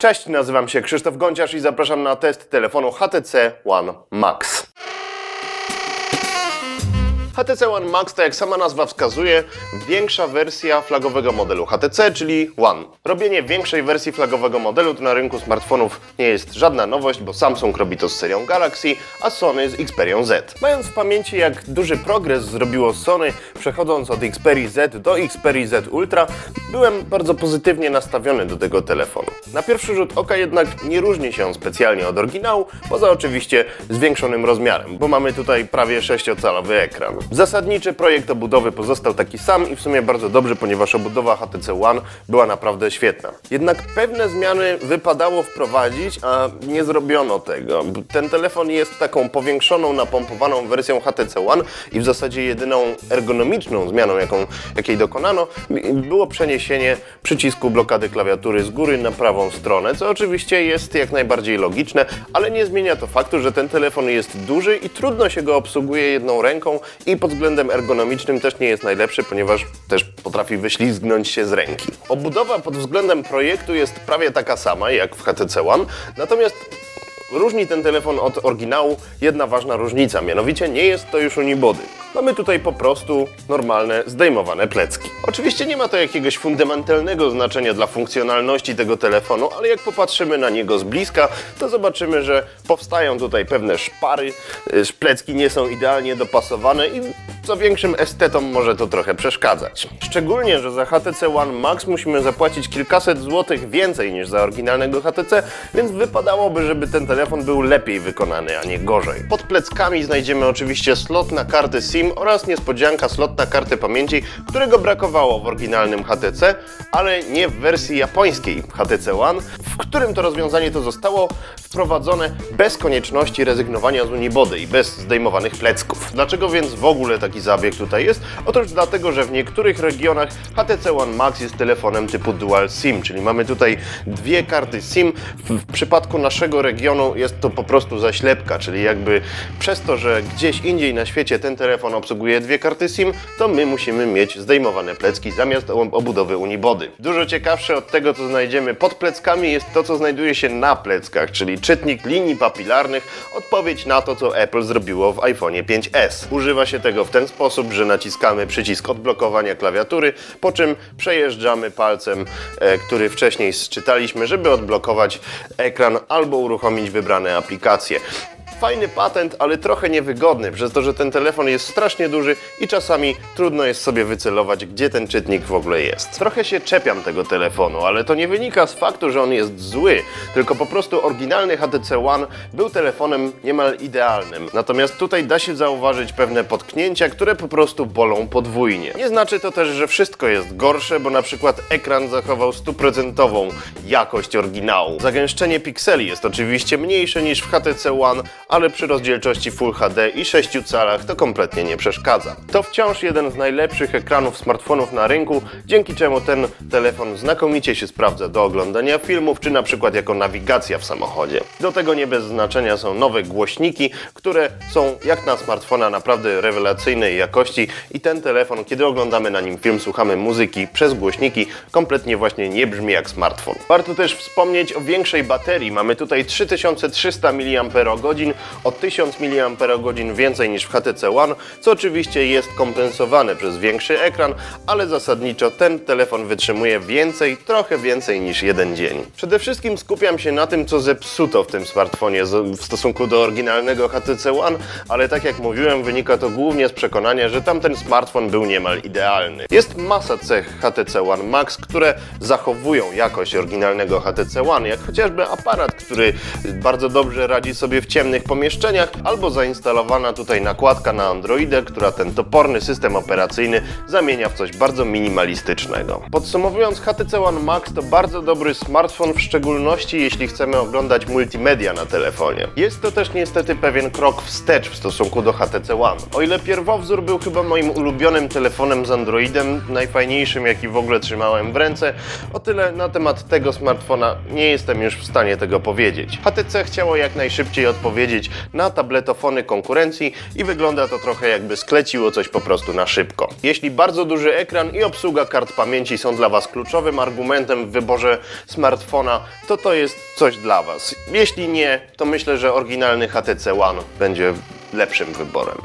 Cześć, nazywam się Krzysztof Gąciarz i zapraszam na test telefonu HTC One Max. HTC One Max, tak jak sama nazwa wskazuje, większa wersja flagowego modelu HTC, czyli One. Robienie większej wersji flagowego modelu to na rynku smartfonów nie jest żadna nowość, bo Samsung robi to z serią Galaxy, a Sony z Xperią Z. Mając w pamięci jak duży progres zrobiło Sony, przechodząc od Xperii Z do Xperii Z Ultra, byłem bardzo pozytywnie nastawiony do tego telefonu. Na pierwszy rzut oka jednak nie różni się on specjalnie od oryginału, poza oczywiście zwiększonym rozmiarem, bo mamy tutaj prawie 6-calowy ekran. Zasadniczy projekt obudowy pozostał taki sam i w sumie bardzo dobrze, ponieważ obudowa HTC One była naprawdę świetna. Jednak pewne zmiany wypadało wprowadzić, a nie zrobiono tego. Ten telefon jest taką powiększoną, napompowaną wersją HTC One i w zasadzie jedyną ergonomiczną zmianą, jaką, jakiej dokonano, było przeniesienie przycisku blokady klawiatury z góry na prawą stronę, co oczywiście jest jak najbardziej logiczne, ale nie zmienia to faktu, że ten telefon jest duży i trudno się go obsługuje jedną ręką i pod względem ergonomicznym też nie jest najlepszy, ponieważ też potrafi wyślizgnąć się z ręki. Obudowa pod względem projektu jest prawie taka sama jak w HTC One, natomiast Różni ten telefon od oryginału jedna ważna różnica, mianowicie nie jest to już unibody. Mamy tutaj po prostu normalne, zdejmowane plecki. Oczywiście nie ma to jakiegoś fundamentalnego znaczenia dla funkcjonalności tego telefonu, ale jak popatrzymy na niego z bliska, to zobaczymy, że powstają tutaj pewne szpary, y, plecki nie są idealnie dopasowane i co większym estetom może to trochę przeszkadzać. Szczególnie, że za HTC One Max musimy zapłacić kilkaset złotych więcej niż za oryginalnego HTC, więc wypadałoby, żeby ten telefon był lepiej wykonany, a nie gorzej. Pod pleckami znajdziemy oczywiście slot na karty SIM oraz niespodzianka slot na kartę pamięci, którego brakowało w oryginalnym HTC, ale nie w wersji japońskiej HTC One, w którym to rozwiązanie to zostało wprowadzone bez konieczności rezygnowania z unibody i bez zdejmowanych plecków. Dlaczego więc w ogóle taki zabieg tutaj jest? Otóż dlatego, że w niektórych regionach HTC One Max jest telefonem typu Dual SIM, czyli mamy tutaj dwie karty SIM. W przypadku naszego regionu jest to po prostu zaślepka, czyli jakby przez to, że gdzieś indziej na świecie ten telefon obsługuje dwie karty SIM, to my musimy mieć zdejmowane plecki zamiast obudowy unibody. Dużo ciekawsze od tego, co znajdziemy pod pleckami jest to, co znajduje się na pleckach, czyli czytnik linii papilarnych, odpowiedź na to, co Apple zrobiło w iPhone 5s. Używa się tego w ten sposób, że naciskamy przycisk odblokowania klawiatury, po czym przejeżdżamy palcem, e, który wcześniej sczytaliśmy, żeby odblokować ekran albo uruchomić wybrane aplikacje. Fajny patent, ale trochę niewygodny, przez to, że ten telefon jest strasznie duży i czasami trudno jest sobie wycelować, gdzie ten czytnik w ogóle jest. Trochę się czepiam tego telefonu, ale to nie wynika z faktu, że on jest zły, tylko po prostu oryginalny HTC One był telefonem niemal idealnym. Natomiast tutaj da się zauważyć pewne potknięcia, które po prostu bolą podwójnie. Nie znaczy to też, że wszystko jest gorsze, bo na przykład ekran zachował stuprocentową jakość oryginału. Zagęszczenie pikseli jest oczywiście mniejsze niż w HTC One, ale przy rozdzielczości Full HD i 6 calach to kompletnie nie przeszkadza. To wciąż jeden z najlepszych ekranów smartfonów na rynku, dzięki czemu ten telefon znakomicie się sprawdza do oglądania filmów, czy na przykład jako nawigacja w samochodzie. Do tego nie bez znaczenia są nowe głośniki, które są jak na smartfona naprawdę rewelacyjnej jakości i ten telefon, kiedy oglądamy na nim film, słuchamy muzyki przez głośniki, kompletnie właśnie nie brzmi jak smartfon. Warto też wspomnieć o większej baterii. Mamy tutaj 3300 mAh, o 1000 mAh więcej niż w HTC One, co oczywiście jest kompensowane przez większy ekran, ale zasadniczo ten telefon wytrzymuje więcej, trochę więcej niż jeden dzień. Przede wszystkim skupiam się na tym, co zepsuto w tym smartfonie w stosunku do oryginalnego HTC One, ale tak jak mówiłem, wynika to głównie z przekonania, że tamten smartfon był niemal idealny. Jest masa cech HTC One Max, które zachowują jakość oryginalnego HTC One, jak chociażby aparat, który bardzo dobrze radzi sobie w ciemnych pomieszczeniach, albo zainstalowana tutaj nakładka na Androidę, która ten toporny system operacyjny zamienia w coś bardzo minimalistycznego. Podsumowując, HTC One Max to bardzo dobry smartfon, w szczególności jeśli chcemy oglądać multimedia na telefonie. Jest to też niestety pewien krok wstecz w stosunku do HTC One. O ile pierwowzór był chyba moim ulubionym telefonem z Androidem, najfajniejszym jaki w ogóle trzymałem w ręce, o tyle na temat tego smartfona nie jestem już w stanie tego powiedzieć. HTC chciało jak najszybciej odpowiedzieć powiedzieć, na tabletofony konkurencji i wygląda to trochę jakby skleciło coś po prostu na szybko. Jeśli bardzo duży ekran i obsługa kart pamięci są dla Was kluczowym argumentem w wyborze smartfona, to to jest coś dla Was. Jeśli nie, to myślę, że oryginalny HTC One będzie lepszym wyborem.